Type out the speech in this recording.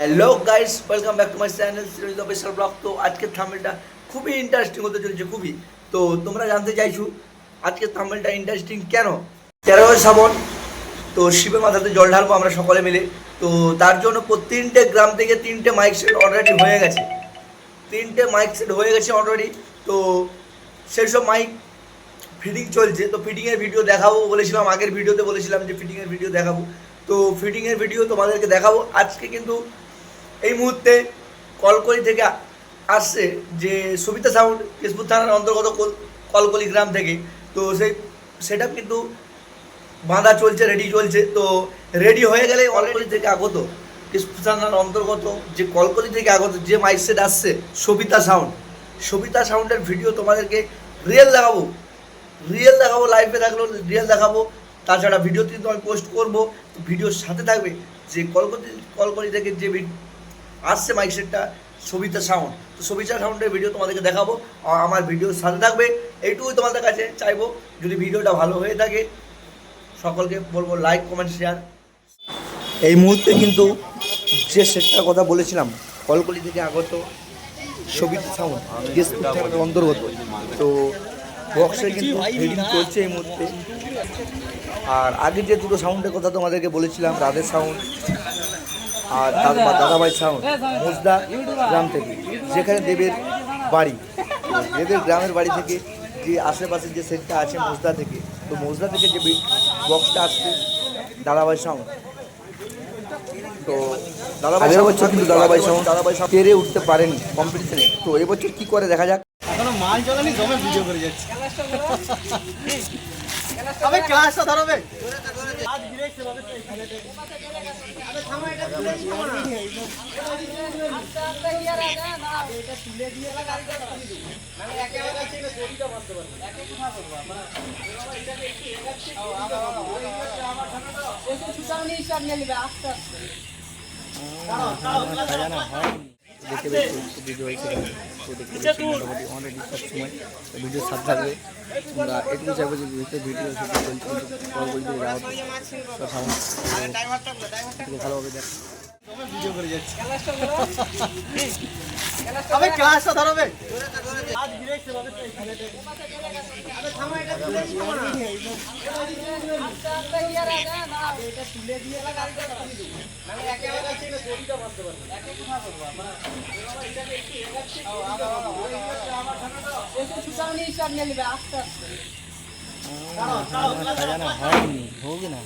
Hello guys welcome back to my channel series official blog তো আজকের থামেলটা খুবই interesting হতে চলেছে, খুবই। তো তোমরা জানতে চাইছো, আজকের থামেলটা ইন্টারেস্টিং কেন? তেরোই শ্রাবণ? তো শিবের মাথাতে জল ঢালবো আমরা সকলে মিলে। তো তার জন্য তিনটে গ্রাম থেকে তিনটে মাইক সেট অলরেডি হয়ে গেছে। তিনটে মাইক সেট হয়ে গেছে অলরেডি তো সেই সব মাইক ফিটিং চলছে। তো ফিটিংয়ের ভিডিও দেখাবো বলেছিলাম, আগের ভিডিওতে বলেছিলাম যে ফিটিংয়ের ভিডিও দেখাবো। তো ফিটিংয়ের ভিডিও তোমাদেরকে দেখাবো। আজকে কিন্তু এই মুহূর্তে কলকলি থেকে আসছে যে সবিতা সাউন্ড কেশপুর থানার অন্তর্গত কলকলি গ্রাম থেকে। তো সেই সেটা কিন্তু বাঁধা চলছে রেডি চলছে। তো রেডি হয়ে গেলে কলকলি থেকে আগত কেশপুর থানার অন্তর্গত যে কলকলি থেকে আগত যে মাইক সেট আসছে সবিতা সাউন্ড সবিতা সাউন্ডের ভিডিও তোমাদেরকে রিয়েল দেখাবো। রিয়েল দেখাবো লাইভে থাকলেও রিয়েল দেখাবো। তাছাড়া ভিডিও কিন্তু আমি পোস্ট করব। ভিডিওর সাথে থাকবে যে কলকাতি কলকাতি থেকে যে আসছে মাইক সেটটা সবিতা সাউন্ড তো সবিতা সাউন্ডের ভিডিও তোমাদেরকে দেখাবো। আমার ভিডিওর সাথে থাকবে। এইটুকুই তোমাদের কাছে চাইব। যদি ভিডিওটা ভালো হয়ে থাকে, সকলকে বলব লাইক কমেন্ট শেয়ার এই মুহূর্তে কিন্তু যে সেটটার কথা বলেছিলাম, কলকলি থেকে আগত সবিতা সাউন্ড অন্তর্গত। তো বক্সে কিন্তু চলছে এই মুহূর্তে। আর আগে যে দুটো সাউন্ডের কথা তোমাদেরকে বলেছিলাম, রাধের সাউন্ড আর দাদাভাই সাউন্ড মোজদা গ্রাম থেকে যেখানে দেবের বাড়ি। তো দেবের গ্রামের বাড়ি থেকে যে আশেপাশে যে সেটটা আছে মোজদা থেকে তো মোজদা থেকে যে বক্সটা আসছে দাদাভাই সাউন্ড তো দাদাভাই বছর কিন্তু দাদাভাই সাউন্ড দাদাভাই সাউন্ড পেরে উঠতে পারেনি কম্পিটিশনে তো এবছর কি করে দেখা যাক? এখনও মাল চলেনি জমে ভিডিও করে যাচ্ছে। আবে ক্লাসটা ধরবে। আজ দেখতে পেয়েছি ভিডিও তো দেখতে পেয়েছি মোটামুটি অলরেডি সব ভিডিও সাথে থাকবে। আমরা এটুকু চাইব যে ভিডিও ভিডিও ভালোভাবে দেখ। ভিডিও করে যাচ্ছে। আবে ক্লাসটা ধরবে। আজ ব্রেক আবে থামো এটা তুলে দিও না। এটা তুলে দিয়ে না গাড়িটা তুলে দিও মানে একেবারে আছে না দড়িটা বাঁধতে পারবে একে কোথা করব আমরা সাজানো হয়নি হোক না।